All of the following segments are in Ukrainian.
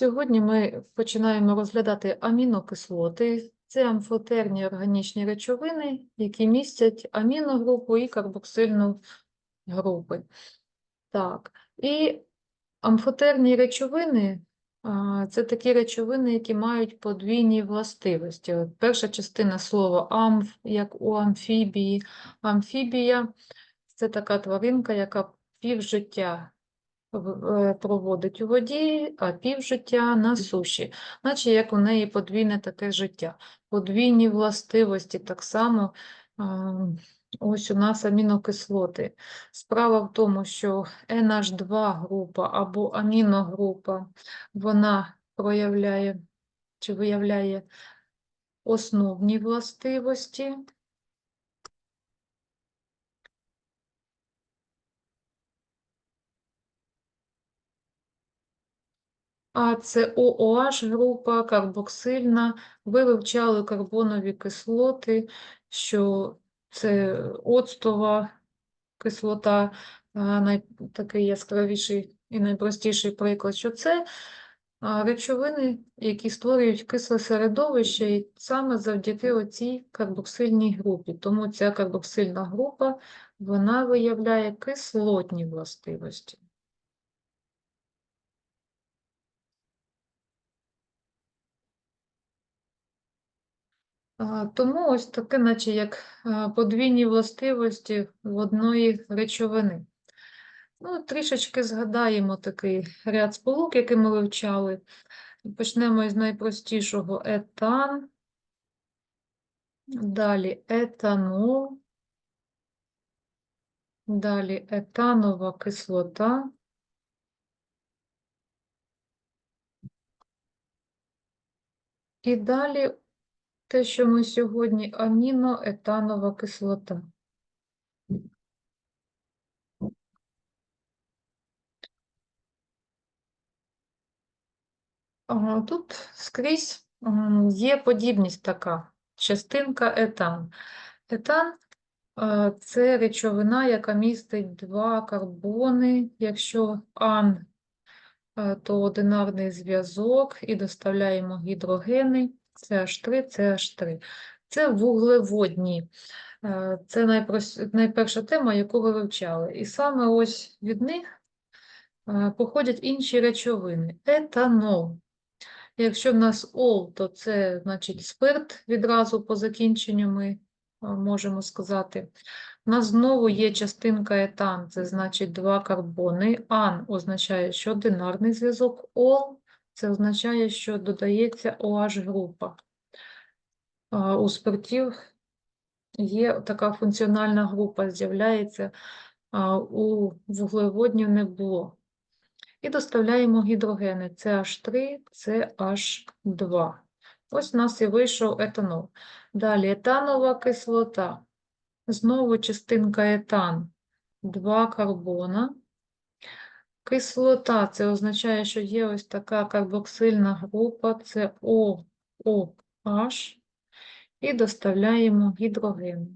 Сьогодні ми починаємо розглядати амінокислоти. Це амфотерні органічні речовини, які містять аміногрупу і карбоксильну групи. Так, і амфотерні речовини це такі речовини, які мають подвійні властивості. От перша частина слова амф, як у амфібії. Амфібія це така тваринка, яка півжиття проводить у воді, а півжиття на суші, наче як у неї подвійне таке життя. Подвійні властивості так само. Ось у нас амінокислоти. Справа в тому, що NH2 група або аміногрупа, вона проявляє чи виявляє основні властивості, А це OOH група, карбоксильна. Ви вивчали карбонові кислоти, що це оцтова кислота, а, най, такий яскравіший і найпростіший приклад, що це речовини, які створюють кисле середовище, і саме завдяки оцій карбоксильній групі. Тому ця карбоксильна група вона виявляє кислотні властивості. Тому ось таке, наче як подвійні властивості в одної речовини. Ну, трішечки згадаємо такий ряд сполук, який ми вивчали. Почнемо із найпростішого етан, далі етанол, далі етанова кислота, і далі те, що ми сьогодні аміноетанова кислота. Тут скрізь є подібність така, частинка етан. Етан е, це речовина, яка містить два карбони. Якщо ан, е, то одинарний зв'язок і доставляємо гідрогени CH3, CH3. Це вуглеводні. Е, Це найперша тема, яку ви вивчали. І саме ось від них е, походять інші речовини. Етанол. Якщо в нас ол, то це значить спирт відразу по закінченню ми можемо сказати. У нас знову є частинка етан, це значить два карбони. Ан означає, що одинарний зв'язок, ол це означає, що додається OH група. У спиртів є така функціональна група, з'являється, у вуглеводнів не було. І доставляємо гідрогени CH3, CH2. Ось у нас і вийшов етанол. Далі етанова кислота. Знову частинка етан. Два карбона. Кислота це означає, що є ось така карбоксильна група, це OOH. І доставляємо гідрогени.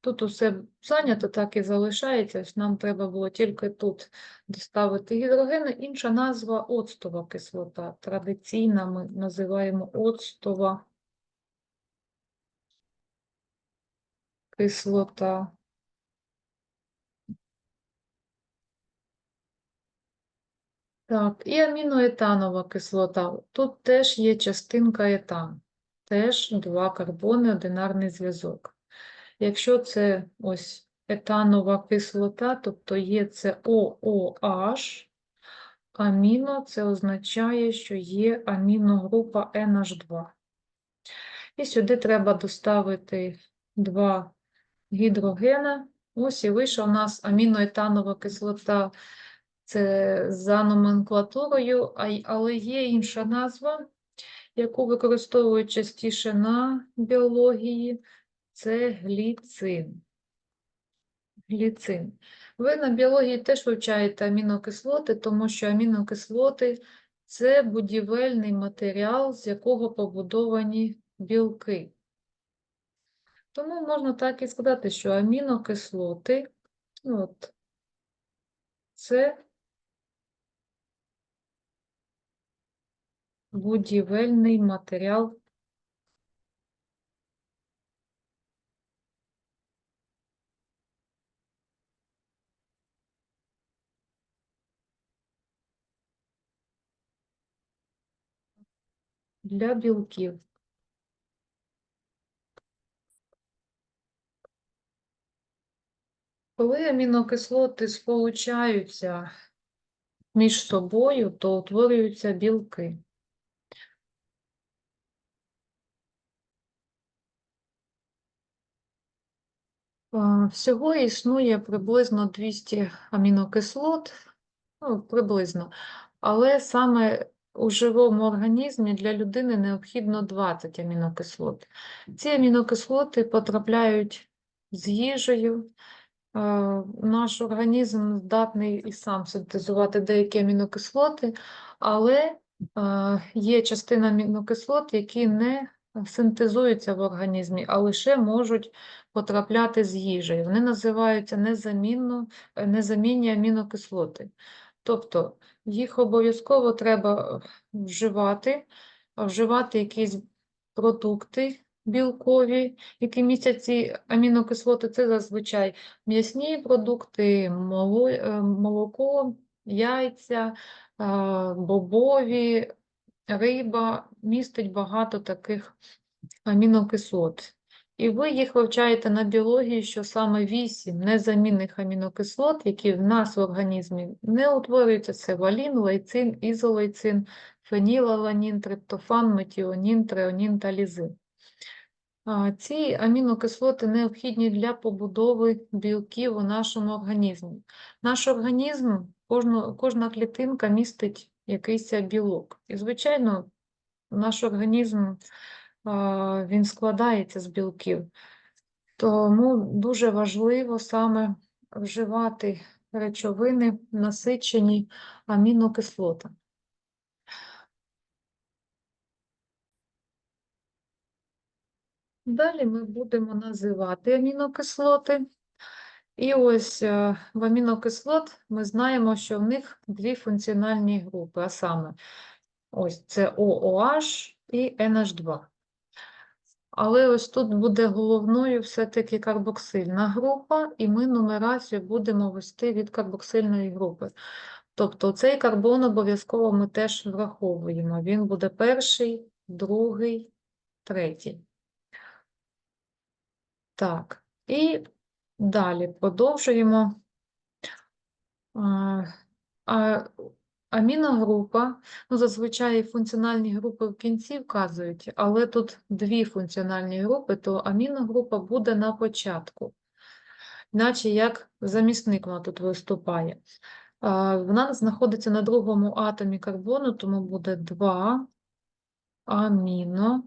Тут усе зайнято, так і залишається. ось Нам треба було тільки тут доставити гідрогени. Інша назва оцтова кислота. Традиційна ми називаємо оцтова кислота. Так, і аміноетанова кислота. Тут теж є частинка етан. Теж два карбони, одинарний зв'язок. Якщо це ось етанова кислота, тобто є це OOH, аміно це означає, що є аміногрупа NH2. І сюди треба доставити два гідрогена. Ось і вийшла у нас аміноетанова кислота. Це за номенклатурою, але є інша назва, яку використовують частіше на біології. Це гліцин. Гліцин. Ви на біології теж вивчаєте амінокислоти, тому що амінокислоти – це будівельний матеріал, з якого побудовані білки. Тому можна так і сказати, що амінокислоти ну, це будівельний матеріал для білків. Коли амінокислоти сполучаються між собою, то утворюються білки. Всього існує приблизно 200 амінокислот, ну, приблизно, але саме у живому організмі для людини необхідно 20 амінокислот. Ці амінокислоти потрапляють з їжею. Наш організм здатний і сам синтезувати деякі амінокислоти, але є частина амінокислот, які не синтезуються в організмі, а лише можуть потрапляти з їжею. Вони називаються незамінно, е, незамінні амінокислоти. Тобто їх обов'язково треба вживати, вживати якісь продукти білкові, які містять ці амінокислоти. Це зазвичай м'ясні продукти, е, молоко, яйця, е, бобові, риба містить багато таких амінокислот. І ви їх вивчаєте на біології, що саме 8 незамінних амінокислот, які в нас в організмі не утворюються, це валін, лейцин, ізолейцин, фенілаланін, триптофан, метіонін, треонін та лізин. Ці амінокислоти необхідні для побудови білків у нашому організмі. Наш організм, кожну, кожна клітинка містить якийсь білок. І, звичайно, наш організм він складається з білків. Тому дуже важливо саме вживати речовини, насичені амінокислотами. Далі ми будемо називати амінокислоти. І ось е, в амінокислот ми знаємо, що в них дві функціональні групи, а саме ось це OOH і NH2. Але ось тут буде головною все-таки карбоксильна група, і ми нумерацію будемо вести від карбоксильної групи. Тобто цей карбон обов'язково ми теж враховуємо. Він буде перший, другий, третій. Так, і далі продовжуємо. А, аміногрупа, ну, зазвичай функціональні групи в кінці вказують, але тут дві функціональні групи, то аміногрупа буде на початку, наче як замісник вона тут виступає. Вона знаходиться на другому атомі карбону, тому буде 2 аміно.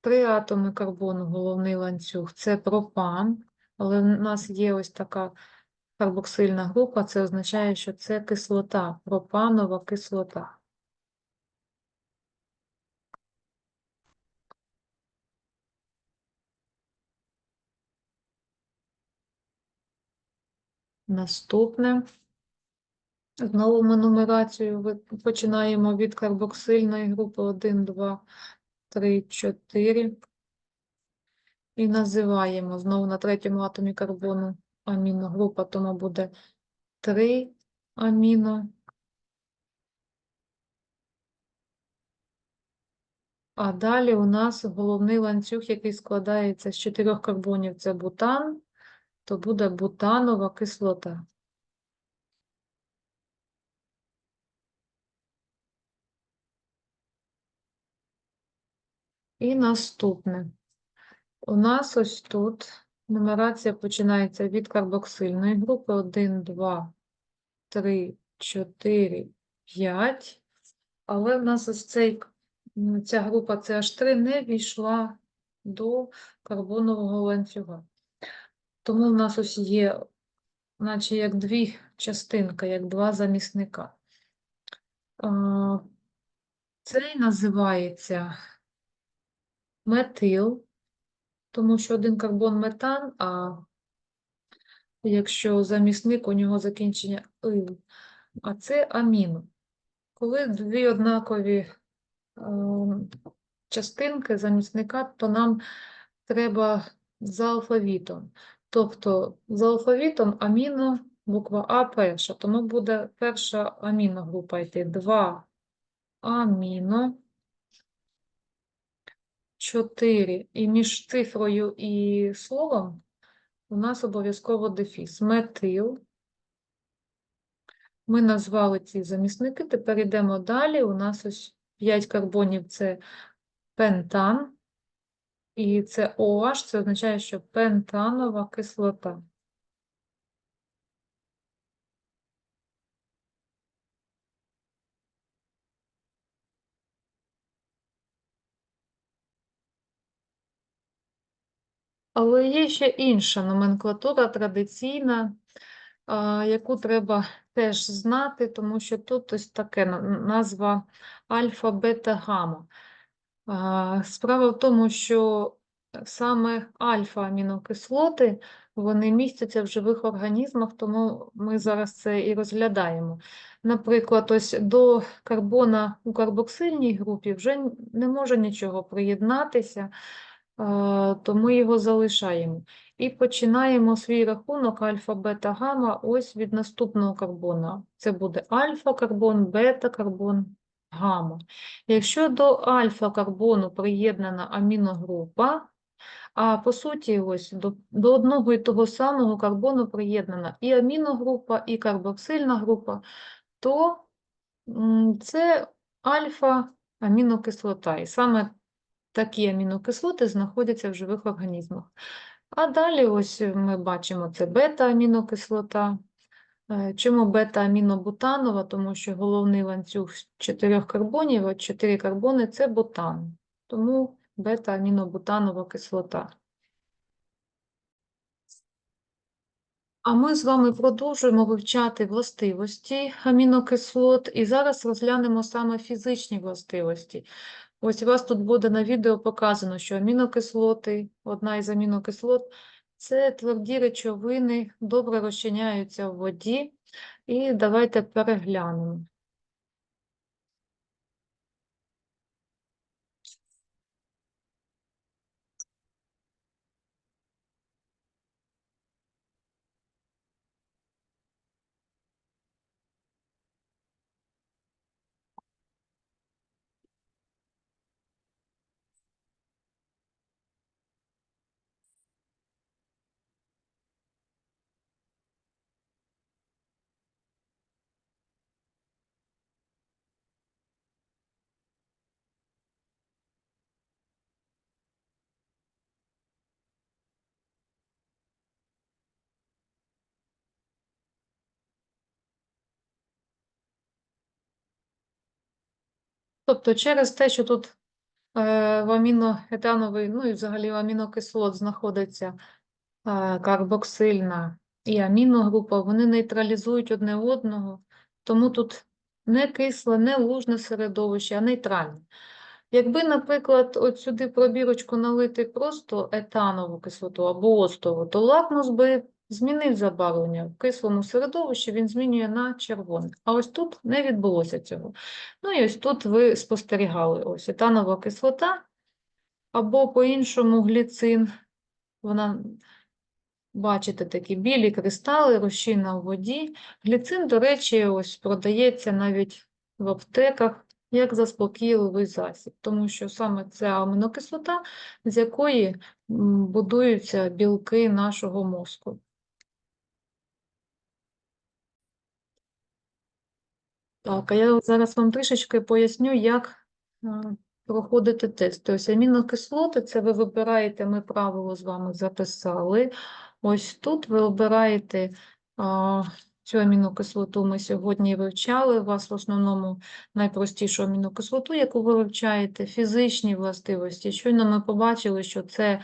Три атоми карбону, головний ланцюг, це пропан, але в нас є ось така карбоксильна група, це означає, що це кислота, пропанова кислота. Наступне. Знову ми нумерацію починаємо від карбоксильної групи 1, 2, 3, 4. І називаємо знову на третьому атомі карбону аміногрупа, тому буде 3 аміно. А далі у нас головний ланцюг, який складається з чотирьох карбонів, це бутан, то буде бутанова кислота. І наступне. У нас ось тут нумерація починається від карбоксильної групи 1, 2, 3, 4, 5. Але в нас ось цей, ця група CH3 не війшла до карбонового ланцюга. Тому в нас ось є, наче як дві частинки, як два замісника. Цей називається метил, тому що один карбон метан, а якщо замісник, у нього закінчення ил, а це амін. коли дві однакові ем, частинки замісника, то нам треба за алфавітом. Тобто за алфавітом аміно, буква А перша, тому буде перша аміногрупа йти 2 аміно, 4. І між цифрою і словом у нас обов'язково дефіс. Метил. Ми назвали ці замісники, тепер йдемо далі. У нас ось 5 карбонів це пентан, і це OH, це означає, що пентанова кислота. Але є ще інша номенклатура традиційна, яку треба теж знати, тому що тут ось таке назва альфа, бета, гамма. Справа в тому, що саме альфа-амінокислоти вони містяться в живих організмах, тому ми зараз це і розглядаємо. Наприклад, ось до карбона у карбоксильній групі вже не може нічого приєднатися, то ми його залишаємо. І починаємо свій рахунок альфа, бета, гамма ось від наступного карбона. Це буде альфа-карбон, бета-карбон, гамма. Якщо до альфа-карбону приєднана аміногрупа, а по суті, ось до, до одного і того самого карбону приєднана і аміногрупа, і карбоксильна група, то це альфа-амінокислота. І саме такі амінокислоти знаходяться в живих організмах. А далі ось ми бачимо це бета-амінокислота. Е, Чому бета-амінобутанова? Тому що головний ланцюг чотирьох карбонів, от чотири карбони це бутан. Тому бета-амінобутанова кислота. А ми з вами продовжуємо вивчати властивості амінокислот, і зараз розглянемо саме фізичні властивості. Ось у вас тут буде на відео показано, що амінокислоти, одна із амінокислот, це тверді речовини, добре розчиняються в воді. І давайте переглянемо. Тобто через те, що тут е, в аміноетановий, ну і взагалі в амінокислот знаходиться е, карбоксильна і аміногрупа, вони нейтралізують одне одного, тому тут не кисле, не лужне середовище, а нейтральне. Якби, наприклад, от сюди пробірочку налити просто етанову кислоту або оцтову, то лакмус би змінив забарвлення. В кислому середовищі він змінює на червоне. А ось тут не відбулося цього. Ну і ось тут ви спостерігали ось етанова кислота, або по-іншому гліцин. Вона, бачите, такі білі кристали, розчинна у воді. Гліцин, до речі, ось продається навіть в аптеках як заспокійливий засіб, тому що саме це амінокислота, з якої будуються білки нашого мозку. Так, а я зараз вам трішечки поясню, як проходити тест. Ось амінокислоти, це ви вибираєте, ми правило з вами записали. Ось тут ви обираєте а, цю амінокислоту ми сьогодні вивчали. У вас в основному найпростішу амінокислоту, яку ви вивчаєте, фізичні властивості. Щойно ми побачили, що це, е,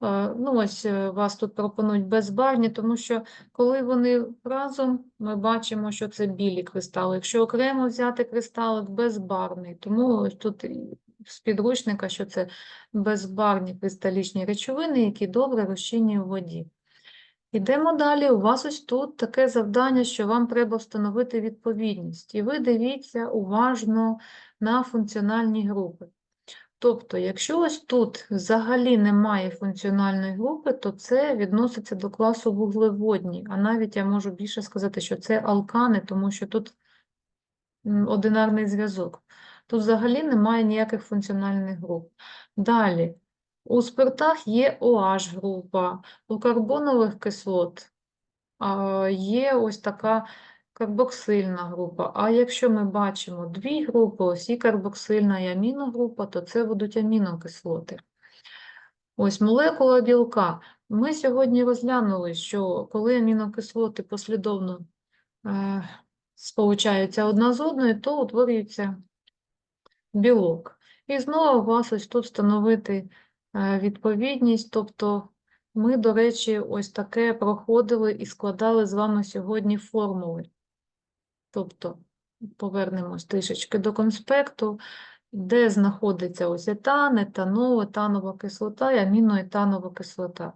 ну ось е, вас тут пропонують безбарвні, тому що коли вони разом, ми бачимо, що це білі кристали. Якщо окремо взяти кристалик безбарвний, тому тут з підручника, що це безбарвні кристалічні речовини, які добре розчинні у воді. Ідемо далі. У вас ось тут таке завдання, що вам треба встановити відповідність. І ви дивіться уважно на функціональні групи. Тобто, якщо ось тут взагалі немає функціональної групи, то це відноситься до класу вуглеводні. А навіть я можу більше сказати, що це алкани, тому що тут одинарний зв'язок. Тут взагалі немає ніяких функціональних груп. Далі, у спиртах є OH група, у карбонових кислот є ось така карбоксильна група. А якщо ми бачимо дві групи, ось і карбоксильна і аміногрупа, то це будуть амінокислоти. Ось молекула білка. Ми сьогодні розглянули, що коли амінокислоти послідовно е, сполучаються одна з одною, то утворюється білок. І знову у вас ось тут встановити е, відповідність, тобто ми, до речі, ось таке проходили і складали з вами сьогодні формули. Тобто повернемось трішечки до конспекту, де знаходиться ось етан, етанол, етанова кислота і аміноетанова кислота.